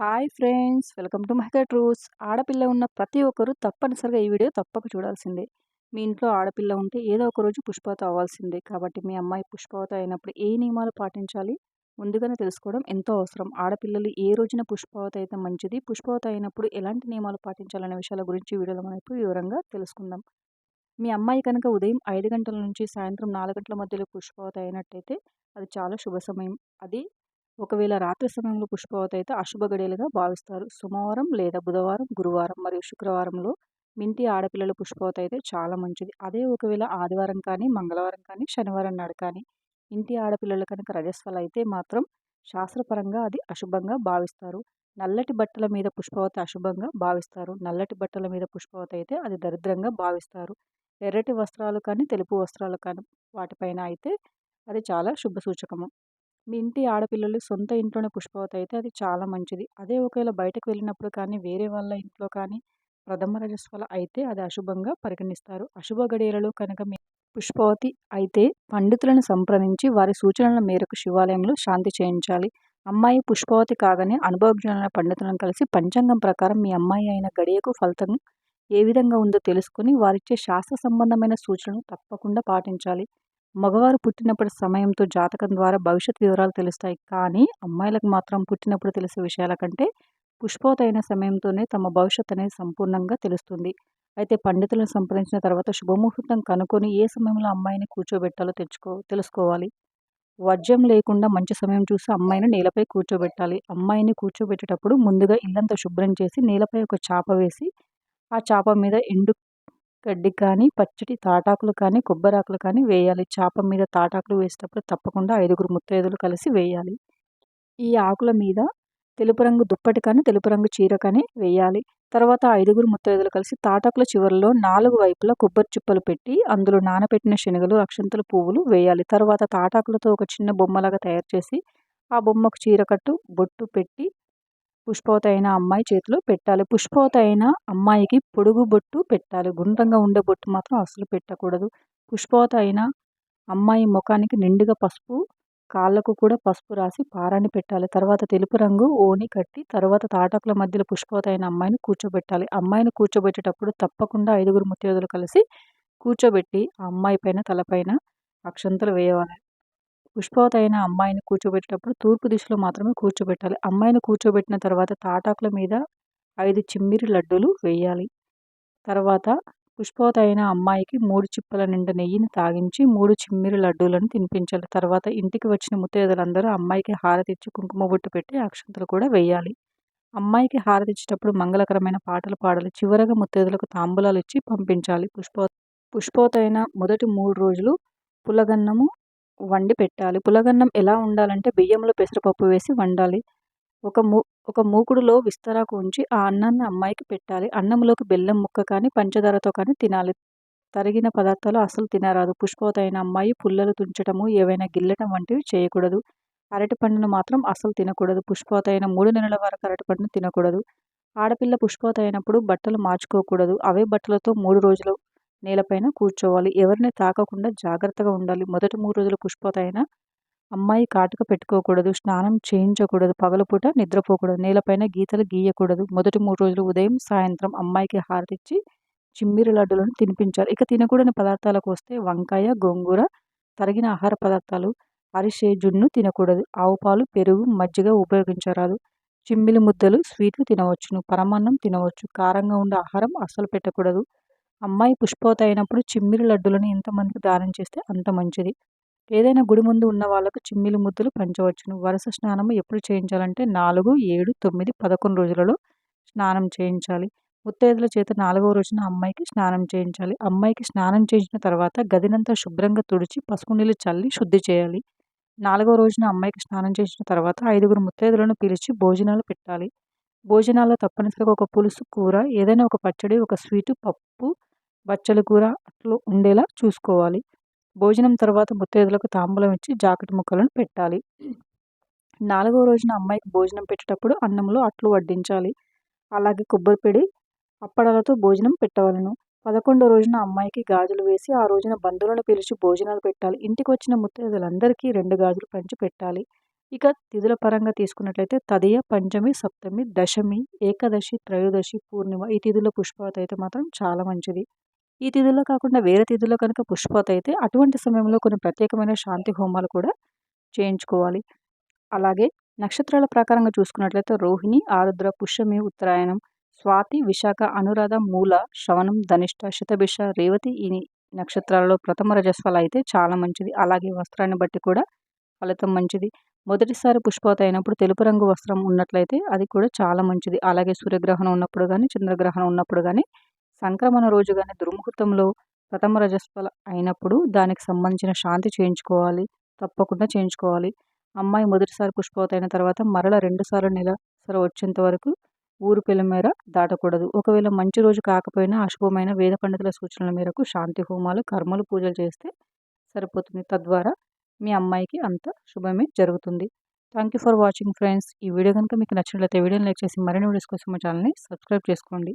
Hi friends welcome to మహిళ ట్రూస్. ఆడపిల్ల ఉన్న ప్రతి ఒక్కరూ తప్పనిసరిగా ఈ వీడియో తప్పక చూడాల్సిందే. మీ ఇంట్లో ఆడపిల్ల ఉంటే ఏదో ఒక రోజు పుష్పవత అవ్వాల్సిందే. కాబట్టి మీ అమ్మాయి పుష్పవత అయినప్పుడు ఏ నియమాలు పాటించాలి? ముందుగానే తెలుసుకోవడం ఎంతో అవసరం. ఆడపిల్లలు ఏ రోజున పుష్పవత అయితే మంచిది పుష్పవత అయినప్పుడు ఎలాంటి నియమాలు పాటించాలనే విషయాల గురించి వీడియోలో మనం ఇప్పుడు వివరంగా తెలుసుకుందాం. మీ అమ్మాయి కనుక ఉదయం ఐదు గంటల నుంచి సాయంత్రం నాలుగు గంటల మధ్యలో పుష్పవత అయినట్టయితే అది చాలా శుభ సమయం. అది ఒకవేళ రాత్రి సమయంలో పుష్పవత అయితే అశుభ గడియలుగా భావిస్తారు. సోమవారం లేదా బుధవారం గురువారం మరియు శుక్రవారంలో మింటి ఆడపిల్లల పుష్పవత అయితే చాలా మంచిది. అదే ఒకవేళ ఆదివారం కానీ మంగళవారం కానీ శనివారం నాడు కానీ ఇంటి ఆడపిల్లలు కనుక రజస్వలు అయితే మాత్రం శాస్త్రపరంగా అది అశుభంగా భావిస్తారు. నల్లటి బట్టల మీద పుష్పవత అశుభంగా భావిస్తారు. నల్లటి బట్టల మీద పుష్పవత అయితే అది దరిద్రంగా భావిస్తారు. ఎర్రటి వస్త్రాలు కానీ తెలుపు వస్త్రాలు కానీ వాటిపైన అయితే అది చాలా శుభ సూచకము. మీ ఇంటి ఆడపిల్లలు సొంత ఇంట్లోనే పుష్పవతి అయితే అది చాలా మంచిది. అదే ఒకవేళ బయటకు వెళ్ళినప్పుడు కానీ వేరే వాళ్ళ ఇంట్లో కానీ ప్రథమ రజస్వల అయితే అది అశుభంగా పరిగణిస్తారు. అశుభ గడియలలో కనుక మీ పుష్పవతి అయితే పండితులను సంప్రదించి వారి సూచనల మేరకు శివాలయంలో శాంతి చేయించాలి. అమ్మాయి పుష్పవతి కాగానే అనుభవజ్ఞులైన పండితులను కలిసి పంచాంగం ప్రకారం మీ అమ్మాయి అయిన గడియకు ఫలితం ఏ విధంగా ఉందో తెలుసుకుని వారిచ్చే శాస్త్ర సంబంధమైన సూచనలు తప్పకుండా పాటించాలి. మగవారు పుట్టినప్పటి సమయంతో జాతకం ద్వారా భవిష్యత్ వివరాలు తెలుస్తాయి. కానీ అమ్మాయిలకు మాత్రం పుట్టినప్పుడు తెలిసే విషయాల కంటే పుష్పవత అయిన సమయంతోనే తమ భవిష్యత్ అనేది సంపూర్ణంగా తెలుస్తుంది. అయితే పండితులను సంప్రదించిన తర్వాత శుభముహూర్తం కనుక్కొని ఏ సమయంలో అమ్మాయిని కూర్చోబెట్టాలో తెచ్చుకో తెలుసుకోవాలి. వర్జ్యం లేకుండా మంచి సమయం చూసి అమ్మాయిని నేలపై కూర్చోబెట్టాలి. అమ్మాయిని కూర్చోబెట్టేటప్పుడు ముందుగా ఇల్లంతా శుభ్రం చేసి నేలపై ఒక చాప వేసి ఆ చాప మీద ఎండు గడ్డి కానీ పచ్చటి తాటాకులు కానీ కొబ్బరాకులు కానీ వేయాలి. చాప మీద తాటాకులు వేసేటప్పుడు తప్పకుండా ఐదుగురు ముత్తైదులు కలిసి వేయాలి. ఈ ఆకుల మీద తెలుపు రంగు దుప్పటి కానీ తెలుపు రంగు చీర కానీ వేయాలి. తర్వాత ఐదుగురు ముత్తైదులు కలిసి తాటాకుల చివరిలో నాలుగు వైపులా కొబ్బరి చిప్పలు పెట్టి అందులో నానబెట్టిన శనగలు అక్షంతల పువ్వులు వేయాలి. తర్వాత తాటాకులతో ఒక చిన్న బొమ్మలాగా తయారు చేసి ఆ బొమ్మకు చీరకట్టు బొట్టు పెట్టి పుష్పవత అయిన అమ్మాయి చేతిలో పెట్టాలి. పుష్పవత అయిన అమ్మాయికి పొడుగు బొట్టు పెట్టాలి. గుండ్రంగా ఉండే బొట్టు మాత్రం అసలు పెట్టకూడదు. పుష్పవత అయిన అమ్మాయి ముఖానికి నిండుగా పసుపు కాళ్ళకు కూడా పసుపు రాసి పారాన్ని పెట్టాలి. తర్వాత తెలుపు రంగు ఓని కట్టి తర్వాత తాటాకుల మధ్యలో పుష్పవత అయిన అమ్మాయిని కూర్చోబెట్టాలి. అమ్మాయిని కూర్చోబెట్టేటప్పుడు తప్పకుండా ఐదుగురు ముత్యోదులు కలిసి కూర్చోబెట్టి ఆ అమ్మాయి పైన తలపైన అక్షంతలు వేయవాలి పుష్పవతి అయిన అమ్మాయిని కూర్చోబెట్టేటప్పుడు తూర్పు దిశలో మాత్రమే కూర్చోబెట్టాలి. అమ్మాయిని కూర్చోబెట్టిన తర్వాత తాటాకుల మీద ఐదు చిమ్మిరి లడ్డూలు వేయాలి. తర్వాత పుష్పవతి అయిన అమ్మాయికి మూడు చిప్పల నిండా నెయ్యిని తాగించి మూడు చిమ్మిరి లడ్డూలను తినిపించాలి. తర్వాత ఇంటికి వచ్చిన ముత్తైదులందరూ అమ్మాయికి హారతిచ్చి కుంకుమ బొట్టు పెట్టి అక్షంతలు కూడా వేయాలి. అమ్మాయికి హారతిచ్చేటప్పుడు మంగళకరమైన పాటలు పాడాలి. చివరగా ముత్తైదులకు తాంబూలాలు ఇచ్చి పంపించాలి. పుష్ప పుష్పవతి అయిన మొదటి మూడు రోజులు పులగన్నము వండి పెట్టాలి. పులగన్నం ఎలా ఉండాలంటే బియ్యంలో పెసరపప్పు వేసి వండాలి. ఒక మూ ఒక మూకుడులో విస్తరాకు ఉంచి ఆ అన్నాన్ని అమ్మాయికి పెట్టాలి. అన్నంలోకి బెల్లం ముక్క కానీ పంచదారతో కానీ తినాలి. తరిగిన పదార్థాలు అసలు తినరాదు. పుష్పవతైన అమ్మాయి పుల్లలు తుంచటము ఏవైనా గిల్లటం వంటివి చేయకూడదు. అరటి పండును మాత్రం అసలు తినకూడదు. పుష్పవతైన మూడు నెలల వరకు అరటి పండును తినకూడదు. ఆడపిల్ల పుష్పవతి అయినప్పుడు బట్టలు మార్చుకోకూడదు. అవే బట్టలతో మూడు రోజులు నేలపైన కూర్చోవాలి. ఎవరిని తాకకుండా జాగ్రత్తగా ఉండాలి. మొదటి మూడు రోజులు పుష్పవతి అమ్మాయి కాటుక పెట్టుకోకూడదు. స్నానం చేయించకూడదు. పగలపూట నిద్రపోకూడదు. నేలపైన గీతలు గీయకూడదు. మొదటి మూడు రోజులు ఉదయం సాయంత్రం అమ్మాయికి హారతిచ్చి చిమ్మిరి లడ్డులను తినిపించాలి. ఇక తినకూడని పదార్థాలకు వస్తే వంకాయ గోంగూర తరిగిన ఆహార పదార్థాలు అరిసే జున్ను తినకూడదు. ఆవు పాలు పెరుగు మజ్జిగ ఉపయోగించరాదు. చిమ్మిలి ముద్దలు స్వీట్లు తినవచ్చును పరమాన్నం తినవచ్చు. కారంగా ఉండే ఆహారం అస్సలు పెట్టకూడదు. అమ్మాయి పుష్పవతి అయినప్పుడు చిమ్మిరి లడ్డులను ఎంతమందికి దానం చేస్తే అంత మంచిది. ఏదైనా గుడి ముందు ఉన్న వాళ్ళకు చిమ్మిలి ముద్దులు పంచవచ్చును. వరుస స్నానం ఎప్పుడు చేయించాలంటే నాలుగు ఏడు తొమ్మిది పదకొండు రోజులలో స్నానం చేయించాలి. ముత్తైదుల చేత నాలుగవ రోజున అమ్మాయికి స్నానం చేయించాలి. అమ్మాయికి స్నానం చేయించిన తర్వాత గదినంతా శుభ్రంగా తుడిచి పసుపు నీళ్ళు చల్లి శుద్ధి చేయాలి. నాలుగవ రోజున అమ్మాయికి స్నానం చేసిన తర్వాత ఐదుగురు ముత్తైదులను పిలిచి భోజనాలు పెట్టాలి. భోజనాల్లో తప్పనిసరిగా ఒక పులుసు కూర ఏదైనా ఒక పచ్చడి ఒక స్వీటు పప్పు బచ్చల కూర అట్లు ఉండేలా చూసుకోవాలి. భోజనం తర్వాత ముత్తైదులకు తాంబూలం ఇచ్చి జాకెట్ ముక్కలను పెట్టాలి. నాలుగో రోజున అమ్మాయికి భోజనం పెట్టేటప్పుడు అన్నంలో అట్లు వడ్డించాలి. అలాగే కొబ్బరిపిడి అప్పడాలతో భోజనం పెట్టవలను. పదకొండో రోజున అమ్మాయికి గాజులు వేసి ఆ రోజున బంధువులను పిలిచి భోజనాలు పెట్టాలి. ఇంటికి వచ్చిన ముత్తైదులందరికీ రెండు గాజులు పంచి పెట్టాలి. ఇక తిథుల పరంగా తీసుకున్నట్లయితే తదియ పంచమి సప్తమి దశమి ఏకాదశి త్రయోదశి పూర్ణిమ ఈ తిథుల పుష్పవతి అయితే మాత్రం చాలా మంచిది. ఈ తిథుల్లో కాకుండా వేరే తిథుల్లో కనుక పుష్పవతి అయితే అటువంటి సమయంలో కొన్ని ప్రత్యేకమైన శాంతి హోమాలు కూడా చేయించుకోవాలి. అలాగే నక్షత్రాల ప్రకారంగా చూసుకున్నట్లయితే రోహిణి ఆరుద్ర పుష్యమి ఉత్తరాయణం స్వాతి విశాఖ అనురాధ మూల శ్రవణం ధనిష్ట శతభిష రేవతి ఈ నక్షత్రాలలో ప్రథమ రజస్వాలు అయితే చాలా మంచిది. అలాగే వస్త్రాన్ని బట్టి కూడా ఫలితం మంచిది. మొదటిసారి పుష్పత అయినప్పుడు తెలుపు రంగు వస్త్రం ఉన్నట్లయితే అది కూడా చాలా మంచిది. అలాగే సూర్యగ్రహణం ఉన్నప్పుడు కానీ చంద్రగ్రహణం ఉన్నప్పుడు కానీ సంక్రమణ రోజు కానీ దుర్ముహూర్తంలో ప్రథమ రజస్వల అయినప్పుడు దానికి సంబంధించిన శాంతి చేయించుకోవాలి తప్పకుండా చేయించుకోవాలి. అమ్మాయి మొదటిసారి పుష్పవతి అయిన తర్వాత మరల రెండుసార్లు నెల సర వచ్చేంత వరకు ఊరు పిల్ల మేర దాటకూడదు. ఒకవేళ మంచి రోజు కాకపోయినా అశుభమైన వేద పండితుల సూచనల మేరకు శాంతి హోమాలు కర్మలు పూజలు చేస్తే సరిపోతుంది. తద్వారా మీ అమ్మాయికి అంత శుభమే జరుగుతుంది. Thank you for watching friends ఈ వీడియో కనుక మీకు నచ్చినట్లయితే వీడియోని లైక్ చేసి మరిన్ని వీడియోస్ కోసం మా ఛానల్ని సబ్స్క్రైబ్ చేసుకోండి.